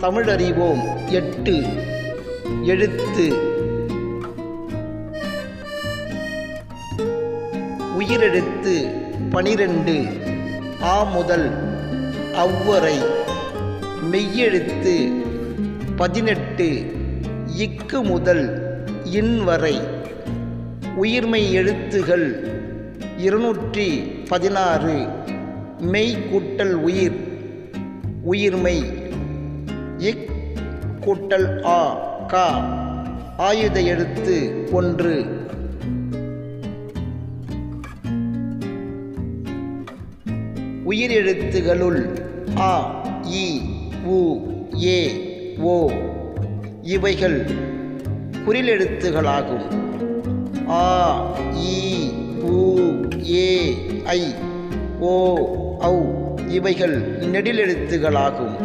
தமிழறிவோம். எட்டு. எழுத்து. உயிரெழுத்து. பனிரெண்டு. ஆ முதல். அவ்வரை. மெய்யெழுத்து. பதினெட்டு. இக்கு முதல். இன் வரை. உயிர்மெய் எழுத்துகள். இருநூற்றி பதினாறு. மெய் கூட்டல் உயிர். உயிர்மெய் இக் கூட்டல் ஆ கா ஆயுத எழுத்து ஒன்று. உயிரெழுத்துகளுள் ஆ இ உ ஏ ஓ இவைகள் குறிலெழுத்துகளாகும். ஆ இ உ ஏ ஐ ஓ ஔ இவைகள் நெடிலெழுத்துகளாகும்.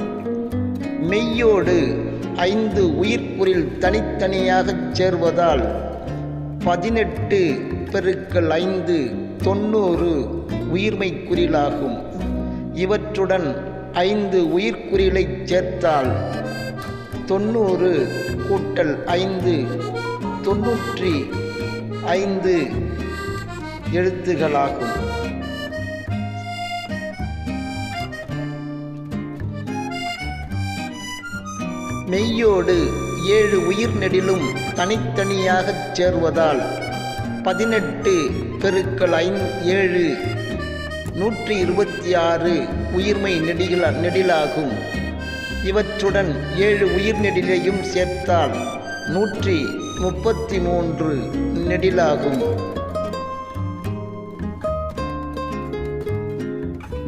மெய்யோடு ஐந்து உயிர்க்குறில் தனித்தனியாகச் சேர்வதால் பதினெட்டு பெருக்கல் ஐந்து தொண்ணூறு உயிர்மை குறிலாகும். இவற்றுடன் ஐந்து உயிர்க்குறிலைச் சேர்த்தால் தொண்ணூறு கூட்டல் ஐந்து தொண்ணூற்றி ஐந்து எழுத்துகளாகும். மெய்யோடு ஏழு உயிர் நெடிலும் தனித்தனியாகச் சேர்வதால் பதினெட்டு பெருக்கள் ஐந் ஏழு நூற்றி இருபத்தி ஆறு உயிர்மை நெடில நெடிலாகும். இவற்றுடன் ஏழு உயிர் நெடிலையும் சேர்த்தால் நூற்றி முப்பத்தி மூன்று நெடிலாகும்.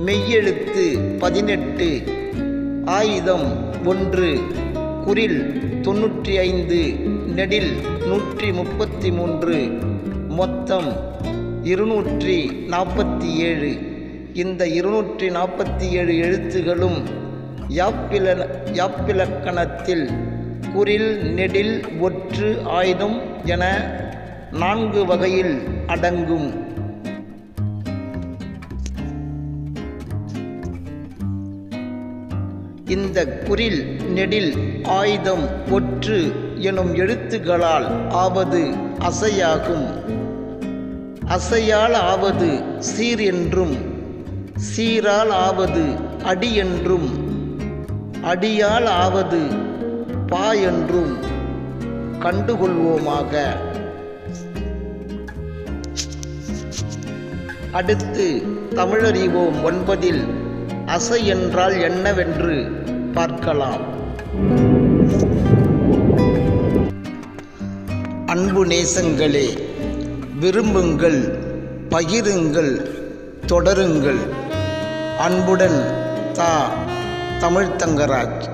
மெய்யெழுத்து பதினெட்டு ஆயுதம் ஒன்று குரில் தொண்ணூற்றி ஐந்து நெடில் நூற்றி முப்பத்தி மூன்று மொத்தம் இருநூற்றி நாற்பத்தி ஏழு இந்த இருநூற்றி நாற்பத்தி ஏழு எழுத்துகளும் யாப்பில யாப்பிலக்கணத்தில் குரில் நெடில் ஒற்று ஆயுதம் என நான்கு வகையில் அடங்கும். இந்த குறில் நெடில் ஆயுதம் ஒற்று எனும் எழுத்துகளால் ஆவது அசையாகும். அசையால் ஆவது சீர் என்றும் சீரால் ஆவது அடி என்றும் அடியால் ஆவது பா என்றும் கண்டுகொள்வோமாக. அடுத்து தமிழறிவோம் ஒன்பதில் அசை என்றால் என்னவென்று பார்க்கலாம். அன்பு நேசங்களே விரும்புங்கள் பகிருங்கள் தொடருங்கள். அன்புடன் தா தமிழ்த்தங்கராஜ்